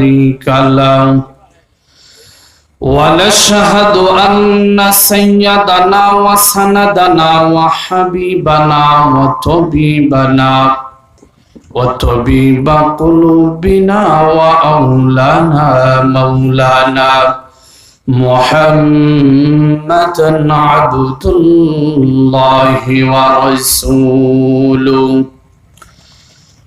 شريك له ونشهد أن سيدنا وسندنا وحبيبنا وطبيبنا وطبيب قلوبنا وأولانا مولانا محمدا عبد الله ورسوله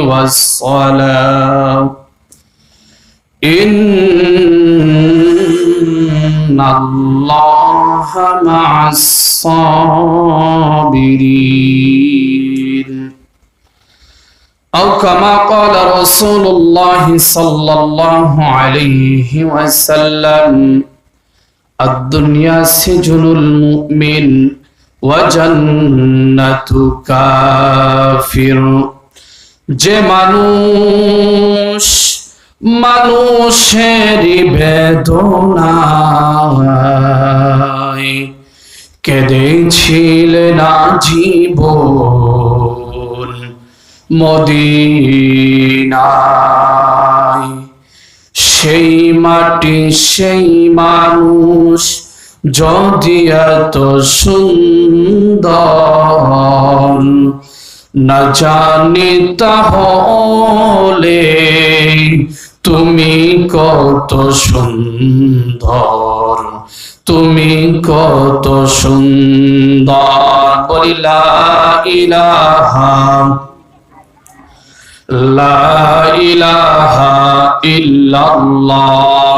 والصلاة إن الله مع الصابرين أو كما قال رسول الله صلى الله عليه وسلم الدنيا سجن المؤمن وجنة كافر যে মানুষ মানুষের বেদনায় কেঁদেছিলেন জীবন মদিনায়। সেই মাটি সেই মানুষ যদি এত সুন্দর না জানি তাহলে তুমি কত সুন্দর, তুমি কত সুন্দর। বলিলা ইলাহা, লা ইলাহা ইল্লাল্লাহ।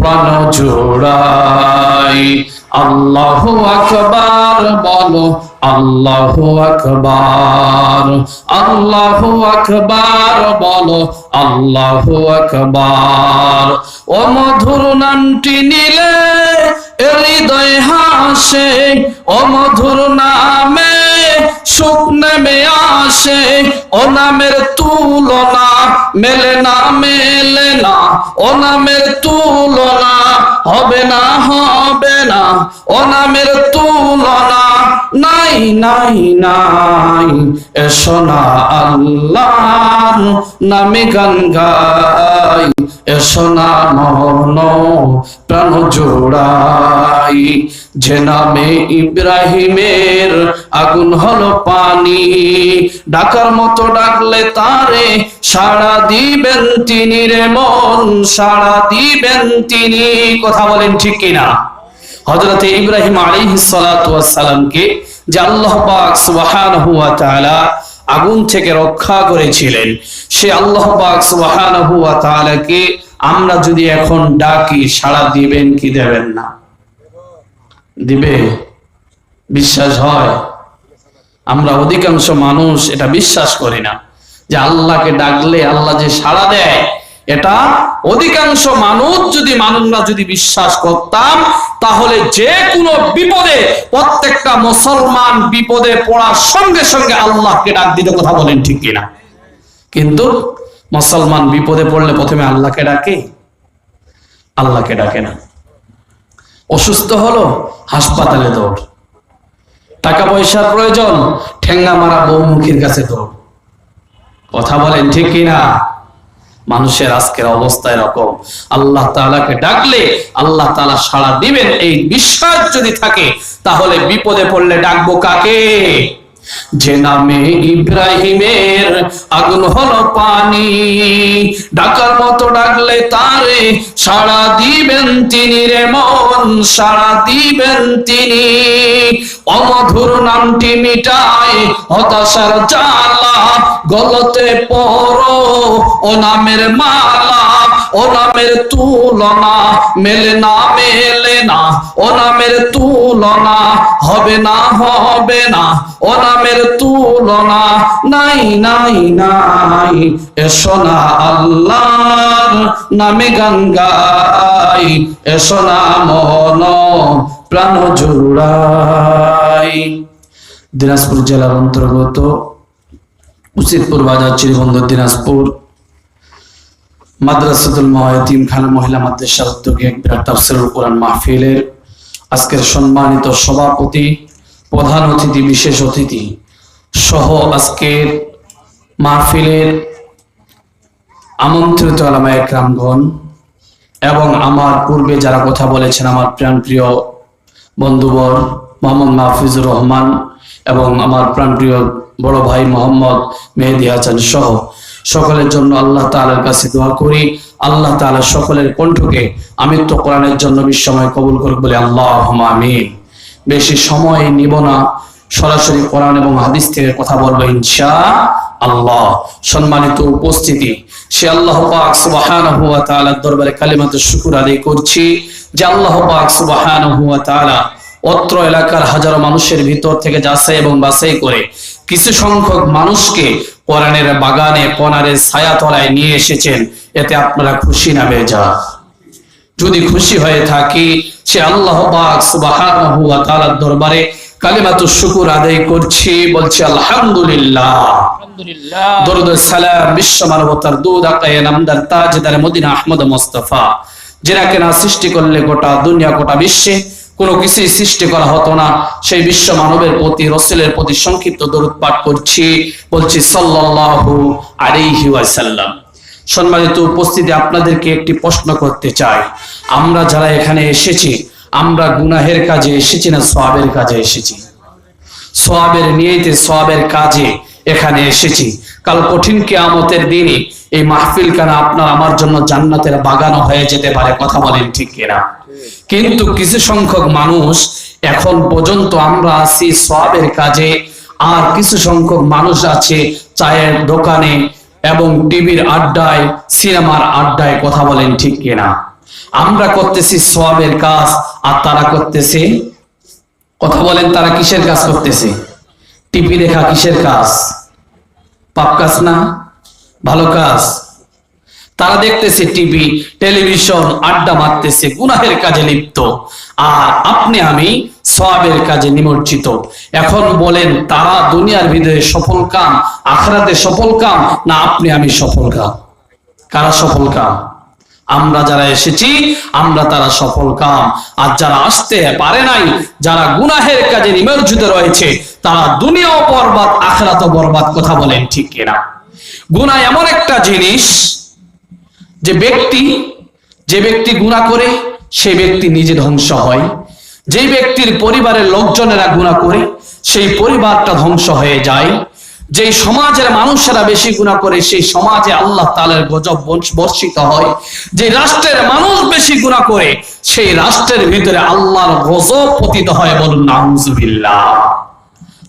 প্রাণ জোড়াই। আল্লাহ আকবার, বলো আল্লাহ আকবার। আল্লাহ আকবার, বলো আল্লাহ আকবার। ও মধুর নামটি নিলে হৃদয় হাসে, ও মধুর নামে সুখ নেমে আসে ও নামের তুলনা মেলে না মেলে না। ও নামের তুলনা হবে না হবে না। ও নামের তুলনা নাই নাই নাই, এসো না আল্লাহ নামে গান গাই। এসো না মন প্রাণ জোড়াই। যে নামে ইব্রাহিমের আগুন হলো পানি। ডাকার মতো ডাকলে তারে সাড়া দিবেন তিনি রে মন, সাড়া দিবেন তিনি। কথা বলেন ঠিক কিনা? হজরতে ইব্রাহিম ওয়াস সালামকে যে আল্লাহ পাক সুবহানাহু ওয়া তাআলা আগুন থেকে রক্ষা করেছিলেন, সে আল্লাহ পাক সুবহানাহু ওয়া তাআলাকে আমরা যদি এখন ডাকি, সাড়া দিবেন কি দেবেন না? দিবে? বিশ্বাস হয়? আমরা অধিকাংশ মানুষ এটা বিশ্বাস করি না যে আল্লাহকে ডাকলে আল্লাহ যে সাড়া দেয় এটা অধিকাংশ মানুষ যদি মানুষরা যদি বিশ্বাস করতাম, তাহলে যে কোনো বিপদে, প্রত্যেকটা মুসলমান বিপদে পড়ার সঙ্গে সঙ্গে আল্লাহকে ডাক দিতে কথা বলেন, ঠিক কিনা কিন্তু মুসলমান বিপদে পড়লে প্রথমে আল্লাহকে ডাকে। আল্লাহকে ডাকে না। অসুস্থ হলো, হাসপাতালে দৌড়। টাকা পয়সার প্রয়োজন, ঠেঙ্গা মারা বৌমুখীর কাছে দৌড়। কথা বলেন, ঠিক কিনা মানুষের আজকের অবস্থা এরকম। আল্লাহ তালাকে ডাকলে আল্লাহ তালা সাড়া দিবেন। এই বিশ্বাস যদি থাকে, তাহলে বিপদে পড়লে ডাকবো কাকে? যে নামে ইব্রাহিমের আগুন হলো পানি। ডাকার মতো ডাকলে তারে সাড়া দিবেন তিনি রে মন, সাড়া দিবেন তিনি। অমধুর নামটি মিটায় হতাশার জ্বালা, গলতে পড়ো ও নামের মালা, ও নামের তুলনা, মেলে না মেলে না, ও নামের তুলনা, হবে না হবে না। ও তুলনা নাই নাই নাই। এসো না আল্লাহর নামে গান গাই এসো না মন প্রাণ জুড়াই দিনাজপুর জেলার অন্তর্গত উচিতপুর বাজার, চিরবন্দর দিনাজপুর। মাদ্রাসাতুল মহায়তিম খান মহিলা মাদ্রাসার উদ্যোগে এক বিরাট তাফসিরুল কোরআন মাহফিলের আজকের সম্মানিত সভাপতি প্রধান অতিথি, বিশেষ অতিথি সহ আজকের মাহফিলের আমন্ত্রিত আলামা একরামগণ এবং আমার পূর্বে যারা কথা বলেছেন আমার প্রাণ প্রিয় বন্ধুবর মোহাম্মদ মাহফিজুর রহমান এবং আমার প্রাণপ্রিয় বড় ভাই মোহাম্মদ মেহেদি হাসান সহ সকলের জন্য আল্লাহ তাআলার কাছে দোয়া করি। আল্লাহ তাআলা সকলের কণ্ঠকে আমৃত্য কোরআনের জন্য বিশ্বময় কবুল করুক বলে আল্লাহ আমিন। বেশি সময় নিব না। সরাসরি কোরআন এবং হাদিস থেকে কথা বলব ইনশা আল্লাহ সম্মানিত উপস্থিতি, সে আল্লাহ পাক সুবহানাহু দরবারে কালিমাতে শুকর আদায় করছি যে আল্লাহ পাক অত্র এলাকার হাজারো মানুষের ভিতর থেকে যাচাই এবং বাছাই করে কিছু সংখ্যক মানুষকে কোরআনের বাগানে কোরআনের ছায়া তলায় নিয়ে এসেছেন। এতে আপনারা খুশি না বেজা যদি খুশি হয়ে থাকি সে আল্লাহ তাআলার দরবারে কালিমাতু শুকুর আদায় করছি বলছি আলহামদুলিল্লাহ। আলহামদুলিল্লাহ। দরুদ সালাম বিশ্ব মানবতার দুধ আকায়ে নামদার তাজদার মদিনা আহমদ মোস্তফা। যেনাকে না সৃষ্টি করলে গোটা দুনিয়া গোটা বিশ্বে কোনো কিছুই সৃষ্টি করা হতো না। সেই বিশ্ব মানবের প্রতি রসুলের প্রতি সংক্ষিপ্ত দরুদ পাঠ করছি বলছি সাল্লাল্লাহু আলাইহি ওয়াসাল্লাম। সম্মানিত উপস্থিতি আপনাদেরকে একটি প্রশ্ন করতে চাই। আমরা যারা এখানে এসেছি, আমরা গুনাহের কাজে এসেছি না সওয়াবের কাজে এসেছি? সোয়াবের নিয়েতে সোয়াবের কাজে এখানে এসেছি। কাল কঠিন কেয়ামতের দিনে এই মাহফিল কানা আপনার, আমার জন্য জান্নাতের বাগানো হয়ে যেতে পারে, কথা বলেন ঠিক কিনা? কিন্তু কিছু সংখ্যক মানুষ এখন পর্যন্ত আমরা আছি সোয়াবের কাজে, আর কিছু সংখ্যক মানুষ আছে চায়ের দোকানে এবং টিভির আড্ডায়, সিনেমার আড্ডায় কথা বলেন ঠিক কিনা? আমরা করতেছি সোয়াবের কাজ, আর তারা করতেছে কথা বলেন তারা কিসের কাজ করতেছে? টিভি দেখা কিসের কাজ? পাপ কাজ না? ভালো কাজ? তারা দেখতেছে টিভি, টেলিভিশন, আড্ডা মারতেছে, গুনাহের কাজে লিপ্ত। আর আপনি, আমি সওয়াবের কাজে নিমজ্জিত। এখন বলেন, তারা দুনিয়ার ভিতরে সফল কাম, আখরাতে সফল কাম, না আপনি আমি সফল কাম? কারা সফল কাম? আমরা যারা এসেছি, আমরা তারা সফল কাম। আর যারা আসতে পারে নাই, যারা গুনাহের কাজে নিমজ্জিত রয়েছে, তারা দুনিয়াও বরবাদ, আখরাতও বরবাদ, কথা বলেন ঠিক কিনা? গুনাহ এমন একটা জিনিস, যে ব্যক্তি যে ব্যক্তি গুনাহ করে, সে ব্যক্তি নিজে ধ্বংস হয়। যে ব্যক্তির পরিবারের লোকজনেরা গুনাহ করে, সেই পরিবারটা ধ্বংস হয়ে যায়। যে সমাজের মানুষেরা বেশি গুণা করে, সেই সমাজে আল্লাহ তালের গজব বর্ষিত হয়। যে রাষ্ট্রের মানুষ বেশি গুণা করে, সেই রাষ্ট্রের ভিতরে আল্লাহর গজব পতিত হয় বলুন নাউজুবিল্লাহ।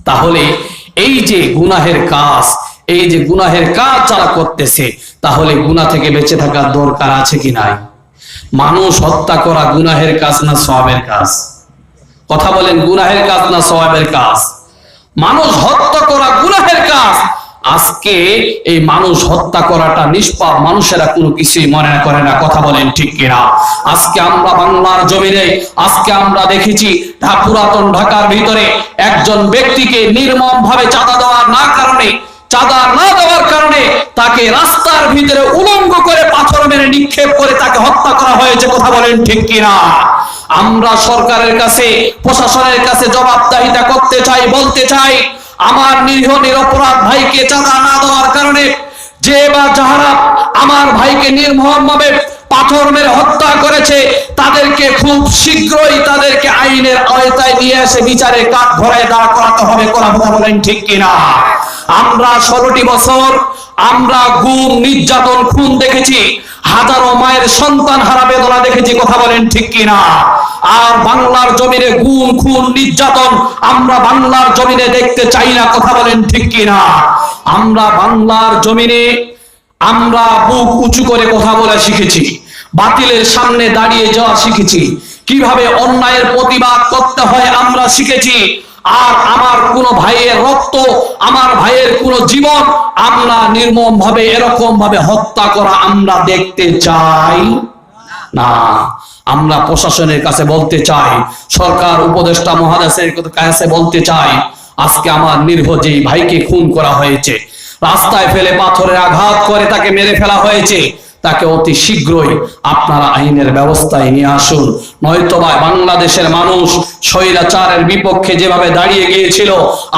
তাহলে এই যে গুনাহের কাজ, এই যে গুনাহের কাজ যারা করতেছে, তাহলে গুনাহ থেকে বেঁচে থাকার দরকার আছে কি নাই? মানুষ হত্যা করা গুনাহের কাজ না সওয়াবের কাজ? কথা বলেন, গুনাহের কাজ না সওয়াবের কাজ? মানুষ হত্যা করা গুনাহের কাজ। আজকে এই মানুষ হত্যা করাটা নিষ্পাপ, মানুষেরা কোনো কিছুই মনে করে না, কথা বলেন ঠিক কিনা? আজকে আমরা বাংলার জমিনে, আজকে আমরা দেখেছি পুরাতন ঢাকার ভিতরে একজন ব্যক্তিকে নির্মম ভাবে চাঁদা দেওয়ার না কারণে চাঁদা না দেওয়ার কারণে তাকে রাস্তার ভিতরে উলঙ্গ করে পাথর মেরে নিক্ষেপ করে তাকে হত্যা করা হয়েছে, কথা বলেন ঠিক কিনা? আমরা সরকারের কাছে, প্রশাসনের কাছে জবাবদাহিতা করতে চাই, বলতে চাই, আমার নিরীহ, নিরপরাধ ভাইকে চাঁদা না দেওয়ার কারণে যে বা যাহারা আমার ভাইকে নির্মম ভাবে পাথর মেরে হত্যা করেছে, তাদেরকে খুব শীঘ্রই তাদেরকে আইনের আওতায় নিয়ে এসে বিচারে কাঠ ঘোড়ায় দাঁড় করাতে হবে কথা বলেন ঠিক কিনা? আমরা ষোলোটি বছর আমরা গুম, নির্যাতন, খুন দেখেছি, হাজারো মায়ের সন্তান হারা বেদনা দেখেছি, কথা বলেন ঠিক কিনা? আর বাংলার জমিনে গুম, খুন, নির্যাতন আমরা বাংলার জমিনে দেখতে চাই না, কথা বলেন ঠিক কিনা? আমরা বাংলার জমিনে আমরা বুক উঁচু করে কথা বলা শিখেছি। বাতিলের সামনে দাঁড়িয়ে যাওয়া শিখেছি। কীভাবে অন্যায়ের প্রতিবাদ করতে হয় আমরা শিখেছি। আর আমার কোন ভাইয়ের রক্ত, আমার ভাইয়ের কোন জীবন, আমরা নির্মম ভাবে এরকম ভাবে হত্যা করা আমরা দেখতে চাই না। আমরা প্রশাসনের কাছে বলতে চাই, সরকার, উপদেষ্টা, মহাদেশের কাছে বলতে চাই, আজকে আমার নির্ভর যেই ভাইকে খুন করা হয়েছে, রাস্তায় ফেলে পাথরের আঘাত করে তাকে মেরে ফেলা হয়েছে তাকে অতি শীঘ্রই আপনারা আইনের ব্যবস্থায় নিয়ে আসুন। নয়তোবা বাংলাদেশের মানুষ স্বৈরাচারের বিপক্ষে যেভাবে দাঁড়িয়ে গিয়েছিল,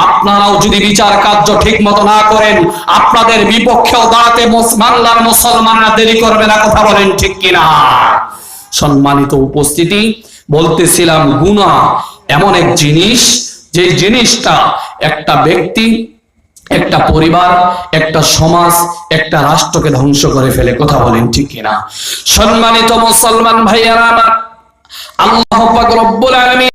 আপনারাও যদি বিচার কার্য ঠিক মতো না করেন, আপনাদের বিপক্ষেও দাঁড়াতে বাংলার মুসলমানরা দেরি করবে না, কথা বলেন ঠিক কিনা? সম্মানিত উপস্থিতি, বলতেছিলাম গুণা এমন এক জিনিস, যে জিনিসটা একটা ব্যক্তি একটা পরিবার, একটা সমাজ, একটা রাষ্ট্রকে ধ্বংস করে ফেলে, কথা বলেন ঠিক কিনা? সম্মানিত মুসলমান ভাইয়ারা আল্লাহ পাক রব্বুল আলামিন